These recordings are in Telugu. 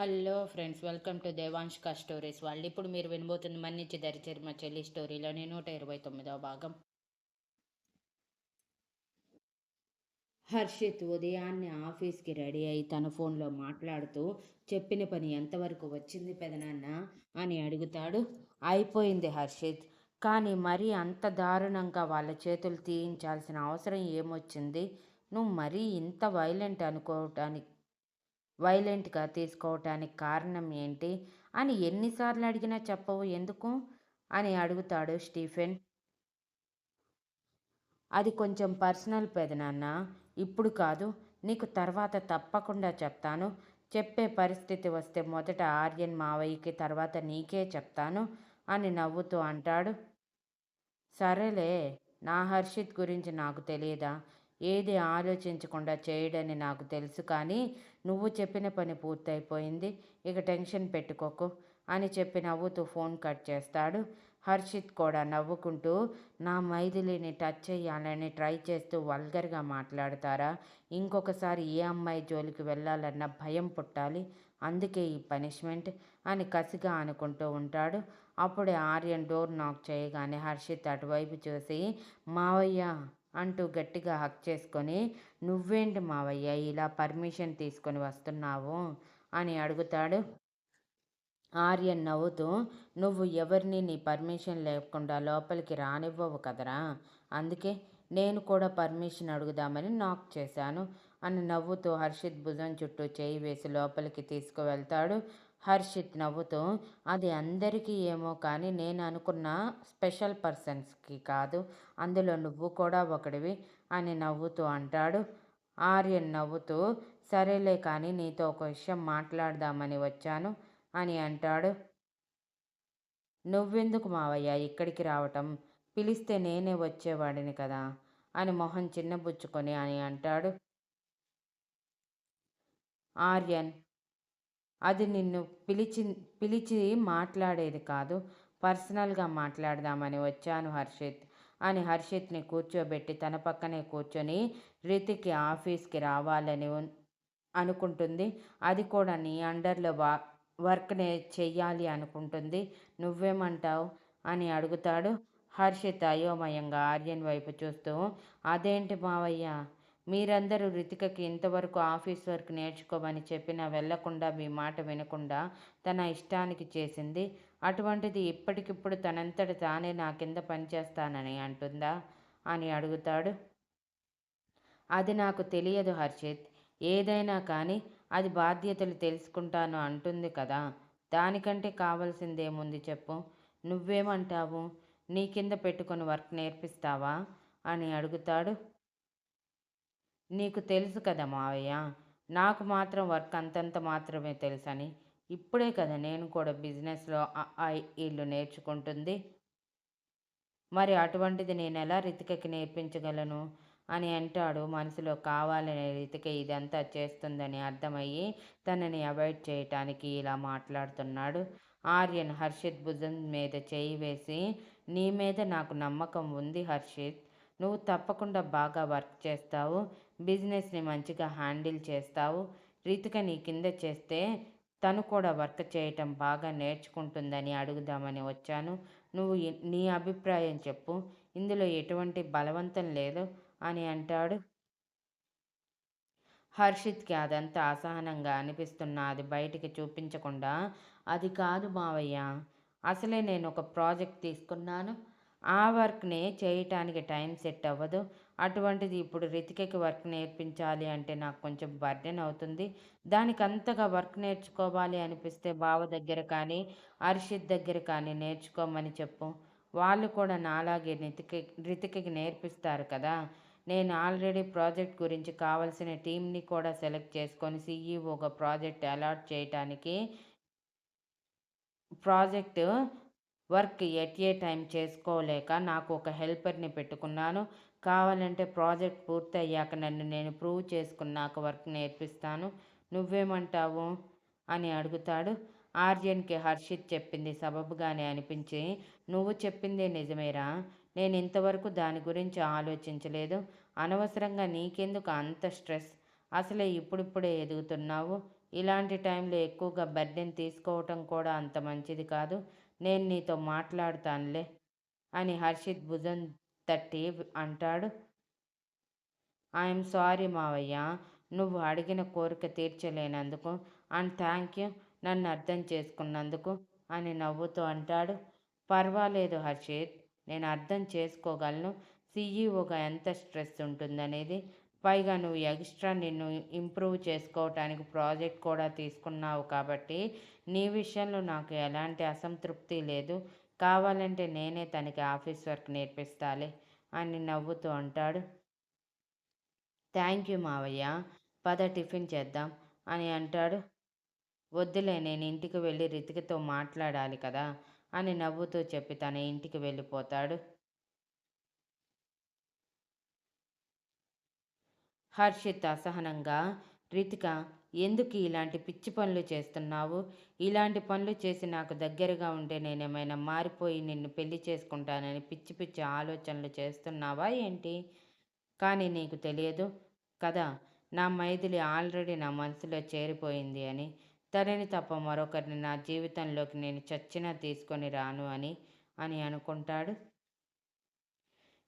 Hello friends welcome to Devanshika stories వాళ్ళు ఇప్పుడు మీరు వినబోతుంది మన్నిచ్చి దరిచేరి మా చెల్లి స్టోరీలోని నూట ఇరవై తొమ్మిదవ భాగం. హర్షిత్ ఉదయాన్నే ఆఫీస్కి రెడీ అయి తన ఫోన్లో మాట్లాడుతూ చెప్పిన పని ఎంతవరకు వచ్చింది పెదనాన్న? అని అడుగుతాడు. అయిపోయింది హర్షిత్. కానీ మరీ అంత దారుణంగా వాళ్ళ చేతులు తీయించాల్సిన అవసరం ఏమొచ్చింది? నువ్వు మరీ ఇంత వైలెంట్ అనుకోవటానికి వైలెంట్గా తీసుకోవటానికి కారణం ఏంటి? అని ఎన్నిసార్లు అడిగినా చెప్పవు. ఎందుకు? అని అడుగుతాడు స్టీఫెన్. అది కొంచెం పర్సనల్ పెదనాన్న ఇప్పుడు కాదు. నీకు తర్వాత తప్పకుండా చెప్తాను. చెప్పే పరిస్థితి వస్తే మొదట ఆర్యన్ మావయ్యకి తర్వాత నీకే చెప్తాను అని నవ్వుతూ అంటాడు. సరేలే. నా హర్షిత్ గురించి నాకు తెలియదా ఏది ఆలోచించకుండా చేయడని నాకు తెలుసు కానీ నువ్వు చెప్పిన పని పూర్తయిపోయింది. ఇక టెన్షన్ పెట్టుకోకు అని చెప్పి నవ్వుతూ ఫోన్ కట్ చేస్తాడు. హర్షిత్ కూడా నవ్వుకుంటూ నా మైథిలిని టచ్ చేయాలని ట్రై చేస్తూ వల్గర్గా మాట్లాడతారా? ఇంకొకసారి ఏ అమ్మాయి జోలికి వెళ్ళాలన్న భయం పుట్టాలి. అందుకే ఈ పనిష్మెంట్ అని కసిగా అనుకుంటూ ఉంటాడు. అప్పుడే ఆర్యన్ డోర్ నాక్ చేయగానే హర్షిత్ అటువైపు చూసి మావయ్య అంటూ గట్టిగా హక్ చేసుకొని నువ్వేంటి మావయ్య ఇలా పర్మిషన్ తీసుకొని వస్తున్నావు? అని అడుగుతాడు. ఆర్యన్ నవ్వుతూ నువ్వు ఎవరిని నీ పర్మిషన్ లేకుండా లోపలికి రానివ్వవు కదరా? అందుకే నేను కూడా పర్మిషన్ అడుగుదామని నాక్ చేశాను అని నవ్వుతూ హర్షిత్ భుజం చుట్టూ చేయి వేసి లోపలికి తీసుకువెళ్తాడు. హర్షిత్ నవ్వుతూ అది అందరికీ ఏమో కానీ నేను అనుకున్న స్పెషల్ పర్సన్స్కి కాదు అందులో నువ్వు కూడా ఒకడివి అని నవ్వుతూ అంటాడు. ఆర్యన్ నవ్వుతూ సరేలే కానీ నీతో ఒక విషయం మాట్లాడదామని వచ్చాను అని అంటాడు. నువ్వెందుకు మావయ్య ఇక్కడికి రావటం? పిలిస్తే నేనే వచ్చేవాడిని కదా అని మొహం చిన్నబుచ్చుకొని అని అంటాడు. ఆర్యన్ అది నిన్ను పిలిచి పిలిచి మాట్లాడేది కాదు. పర్సనల్గా మాట్లాడదామని వచ్చాను హర్షిత్. అని హర్షిత్ని కూర్చోబెట్టి తన పక్కనే కూర్చొని రితికి ఆఫీస్కి రావాలని అనుకుంటుంది. అది కూడా నీ అండర్లో వా వర్క్నే చెయ్యాలి అనుకుంటుంది. నువ్వేమంటావు? అని అడుగుతాడు. హర్షిత్ అయోమయంగా ఆర్యన్ వైపు చూస్తూ అదేంటి మావయ్య? మీరందరూ రితికకి ఇంతవరకు ఆఫీస్ వర్క్ నేర్చుకోమని చెప్పినా వెళ్ళకుండా మీ మాట వినకుండా తన ఇష్టానికి చేసింది. అటువంటిది ఇప్పటికిప్పుడు తనంతట తానే నా కింద పనిచేస్తానని అంటుందా? అని అడుగుతాడు. అది నాకు తెలియదు హర్షిత్. ఏదైనా కానీ అది బాధ్యతలు తెలుసుకుంటాను అంటుంది కదా. దానికంటే కావాల్సిందేముంది చెప్పు. నువ్వేమంటావు? నీ కింద పెట్టుకొని వర్క్ నేర్పిస్తావా? అని అడుగుతాడు. నీకు తెలుసు కదా మావయ్య నాకు మాత్రం వర్క్ అంతంత మాత్రమే తెలుసని. ఇప్పుడే కదా నేను కూడా బిజినెస్లో ఇల్లు నేర్చుకుంటుంది. మరి అటువంటిది నేను ఎలా రితికకి నేర్పించగలను అని అంటాడు మనసులో కావాలనే రితిక ఇదంతా చేస్తుందని అర్థమయ్యి తనని అవాయిడ్ చేయటానికి ఇలా మాట్లాడుతున్నాడు. ఆర్యన్ హర్షిత్ భుజం మీద చేయి వేసి నీ మీద నాకు నమ్మకం ఉంది హర్షిత్. నువ్వు తప్పకుండా బాగా వర్క్ చేస్తావు బిజినెస్ని మంచిగా హ్యాండిల్ చేస్తావు. రీతిక నీ కింద చేస్తే తను కూడా వర్క్ చేయటం బాగా నేర్చుకుంటుందని అడుగుదామని వచ్చాను. నువ్వు నీ అభిప్రాయం చెప్పు. ఇందులో ఎటువంటి బలవంతం లేదు అని అంటాడు. హర్షిత్కి అదంతా అసహనంగా అనిపిస్తున్నా అది బయటికి చూపించకుండా అది కాదు మావయ్య అసలే నేను ఒక ప్రాజెక్ట్ తీసుకున్నాను. ఆ వర్క్ని చేయటానికి టైం సెట్ అవ్వదు. అటువంటిది ఇప్పుడు రితికకి వర్క్ నేర్పించాలి అంటే నాకు కొంచెం బర్డెన్ అవుతుంది. దానికి అంతగా వర్క్ నేర్చుకోవాలి అనిపిస్తే బావ దగ్గర కానీ హర్షిత్ దగ్గర కానీ నేర్చుకోమని చెప్పు. వాళ్ళు కూడా నాలాగే రితికి రితికకి నేర్పిస్తారు కదా. నేను ఆల్రెడీ ప్రాజెక్ట్ గురించి కావలసిన టీంని కూడా సెలెక్ట్ చేసుకొని సీఈఓగా ప్రాజెక్ట్ అలాట్ చేయటానికి project work at a time చేసుకోలేక నాకు ఒక హెల్పర్ని పెట్టుకున్నాను. కావాలంటే ప్రాజెక్ట్ పూర్తయ్యాక నన్ను నేను ప్రూవ్ చేసుకున్నాక వర్క్ నేర్పిస్తాను. నువ్వేమంటావు? అని అడుగుతాడు. ఆర్యన్కి హర్షిత్ చెప్పింది సబబుగానే అనిపించి నువ్వు చెప్పిందే నిజమేరా? నేను ఇంతవరకు దాని గురించి ఆలోచించలేదు. అనవసరంగా నీకెందుకు అంత స్ట్రెస్? అసలే ఇప్పుడిప్పుడే ఎదుగుతున్నావు. ఇలాంటి టైంలో ఎక్కువగా బర్డెన్ తీసుకోవటం కూడా అంత మంచిది కాదు. నేను నీతో మాట్లాడతానులే అని హర్షిత్ భుజం తట్టి అంటాడు. ఐఎమ్ సారీ మావయ్య నువ్వు అడిగిన కోరిక తీర్చలేనందుకు అండ్ థ్యాంక్ యూ నన్ను అర్థం చేసుకున్నందుకు అని నవ్వుతూ అంటాడు. పర్వాలేదు హర్షిత్ నేను అర్థం చేసుకోగలను. సీఈఓగా ఎంత స్ట్రెస్ ఉంటుందనేది పైగా నువ్వు ఎక్స్ట్రా నిన్ను ఇంప్రూవ్ చేసుకోవటానికి ప్రాజెక్ట్ కూడా తీసుకున్నావు కాబట్టి నీ విషయంలో నాకు ఎలాంటి అసంతృప్తి లేదు. కావాలంటే నేనే తనకి ఆఫీస్ వర్క్ నేర్పిస్తాలే అని నవ్వుతూ అంటాడు. థ్యాంక్ యూ మావయ్య. పద టిఫిన్ చేద్దాం అని అంటాడు. వద్దులే నేను ఇంటికి వెళ్ళి రితికతో మాట్లాడాలి కదా అని నవ్వుతూ చెప్పి తన ఇంటికి వెళ్ళిపోతాడు. హర్షిత్ అసహనంగా రితిక ఎందుకు ఇలాంటి పిచ్చి పనులు చేస్తున్నావు? ఇలాంటి పనులు చేసి నాకు దగ్గరగా ఉంటే నేనేమైనా మారిపోయి నిన్ను పెళ్ళి చేసుకుంటానని పిచ్చి పిచ్చి ఆలోచనలు చేస్తున్నావా ఏంటి? కానీ నీకు తెలియదు కదా నా మైథిలి ఆల్రెడీ నా మనసులో చేరిపోయింది అని. తనని తప్ప మరొకరిని నా జీవితంలోకి నేను చచ్చినా తీసుకొని రాను అని అని అనుకుంటాడు.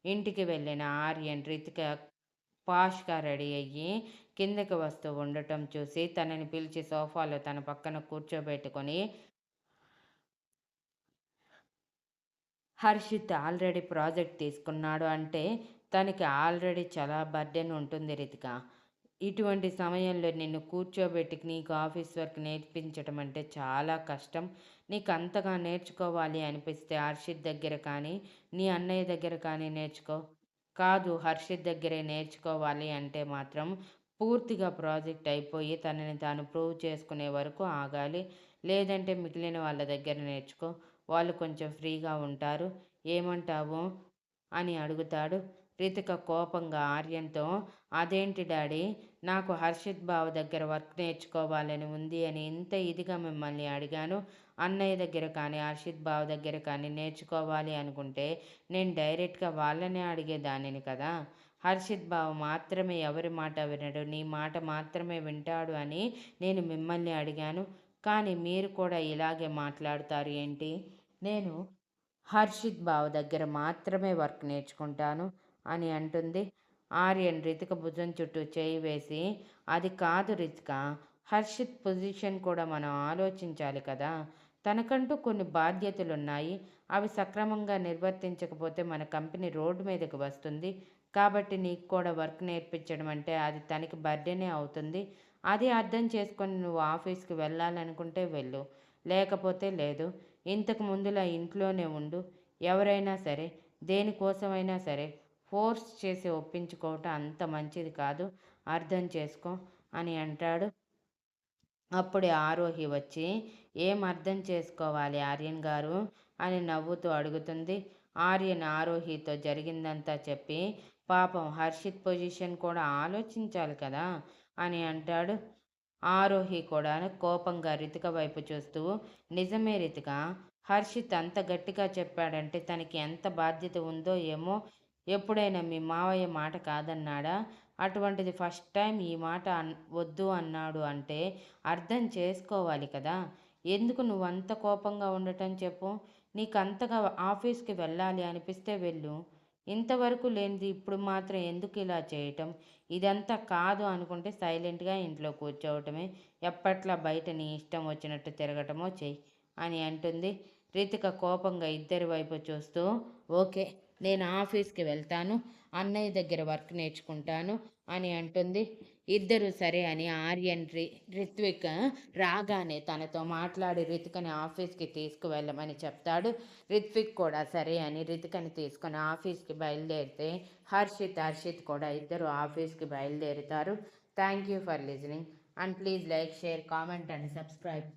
ఇంటికి వెళ్ళిన ఆర్యన్ రితిక పాష్గా రెడీ అయ్యి కిందకి వస్తూ ఉండటం చూసి తనని పిలిచి సోఫాలో తన పక్కన కూర్చోబెట్టుకొని హర్షిత్ ఆల్రెడీ ప్రాజెక్ట్ తీసుకున్నాడు అంటే తనకి ఆల్రెడీ చాలా బర్డెన్ ఉంటుంది రితిక. ఇటువంటి సమయంలో నిన్ను కూర్చోబెట్టి నీకు ఆఫీస్ వర్క్ నేర్పించడం అంటే చాలా కష్టం. నీకు అంతగా నేర్చుకోవాలి అనిపిస్తే హర్షిత్ దగ్గర కానీ నీ అన్నయ్య దగ్గర కానీ నేర్చుకో. కాదు హర్షిత్ దగ్గరే నేర్చుకోవాలి అంటే మాత్రం పూర్తిగా ప్రాజెక్ట్ అయిపోయి తనని తాను ప్రూవ్ చేసుకునే వరకు ఆగాలి. లేదంటే మిగిలిన వాళ్ళ దగ్గర నేర్చుకో. వాళ్ళు కొంచెం ఫ్రీగా ఉంటారు. ఏమంటావు? అని అడుగుతాడు. రితిక కోపంగా ఆర్యంతో అదేంటి డాడీ? నాకు హర్షిత్ బావ దగ్గర వర్క్ నేర్చుకోవాలని ఉంది అని ఇంత ఇదిగా మిమ్మల్ని అడిగాను. అన్నయ్య దగ్గర కానీ హర్షిత్ బావ దగ్గర కానీ నేర్చుకోవాలి అనుకుంటే నేను డైరెక్ట్గా వాళ్ళనే అడిగేదానిని కదా. హర్షిత్ బావ మాత్రమే ఎవరి మాట వినడు నీ మాట మాత్రమే వింటాడు అని నేను మిమ్మల్ని అడిగాను. కానీ మీరు కూడా ఇలాగే మాట్లాడతారు ఏంటి? నేను హర్షిత్ బావ దగ్గర మాత్రమే వర్క్ నేర్చుకుంటాను అని అంటుంది. ఆర్యన్ రితిక భుజం చుట్టూ చేయి వేసి అది కాదు రితిక హర్షిత్ పొజిషన్ కూడా మనం ఆలోచించాలి కదా. తనకంటూ కొన్ని బాధ్యతలు ఉన్నాయి అవి సక్రమంగా నిర్వర్తించకపోతే మన కంపెనీ రోడ్డు మీదకి వస్తుంది. కాబట్టి నీకు కూడా వర్క్ నేర్పించడం అంటే అది తనకి బర్త్డేనే అవుతుంది. అది అర్థం చేసుకొని నువ్వు ఆఫీస్కి వెళ్ళాలనుకుంటే వెళ్ళు. లేకపోతే లేదు. ఇంతకు ముందులా ఇంట్లోనే ఉండు. ఎవరైనా సరే దేనికోసమైనా సరే ఫోర్స్ చేసి ఒప్పించుకోవటం అంత మంచిది కాదు. అర్థం చేసుకో అని అంటాడు. అప్పుడే ఆరోహి వచ్చి ఏం అర్థం చేసుకోవాలి ఆర్యన్ గారు అని నవ్వుతూ అడుగుతుంది. ఆర్యన్ ఆరోహితో జరిగిందంతా చెప్పి పాపం హర్షిత్ పొజిషన్ కూడా ఆలోచించాలి కదా అని అంటాడు. ఆరోహి కూడా కోపంగా రితిక వైపు చూస్తూ నిజమే రితిక హర్షిత్ అంత గట్టిగా చెప్పాడంటే తనకి ఎంత బాధ్యత ఉందో ఏమో? ఎప్పుడైనా మీ మావయ్య మాట కాదన్నాడా? అటువంటిది ఫస్ట్ టైం ఈ మాట అన్ వద్దు అన్నాడు అంటే అర్థం చేసుకోవాలి కదా. ఎందుకు నువ్వు అంత కోపంగా ఉండటం చెప్పు. నీకు అంతగా ఆఫీస్కి వెళ్ళాలి అనిపిస్తే వెళ్ళు. ఇంతవరకు లేనిది ఇప్పుడు మాత్రం ఎందుకు ఇలా చేయటం? ఇదంతా కాదు అనుకుంటే సైలెంట్గా ఇంట్లో కూర్చోవటమే. ఎప్పట్లా బయట నీ ఇష్టం వచ్చినట్టు తిరగటమో చెయ్యి అని అంటుంది. రితిక కోపంగా ఇద్దరి వైపు చూస్తూ ఓకే నేను ఆఫీస్కి వెళ్తాను. అన్నయ్య దగ్గర వర్క్ నేర్చుకుంటాను అని అంటుంది. ఇద్దరు సరే అని ఆర్యన్ రి రిత్విక్ రాగానే తనతో మాట్లాడి రితికని ఆఫీస్కి తీసుకువెళ్ళమని చెప్తాడు. రిత్విక్ కూడా సరే అని రితికని తీసుకొని ఆఫీస్కి బయలుదేరితే హర్షిత్ హర్షిత్ కూడా ఇద్దరు ఆఫీస్కి బయలుదేరుతారు. Thank you for listening and please like share comment and subscribe.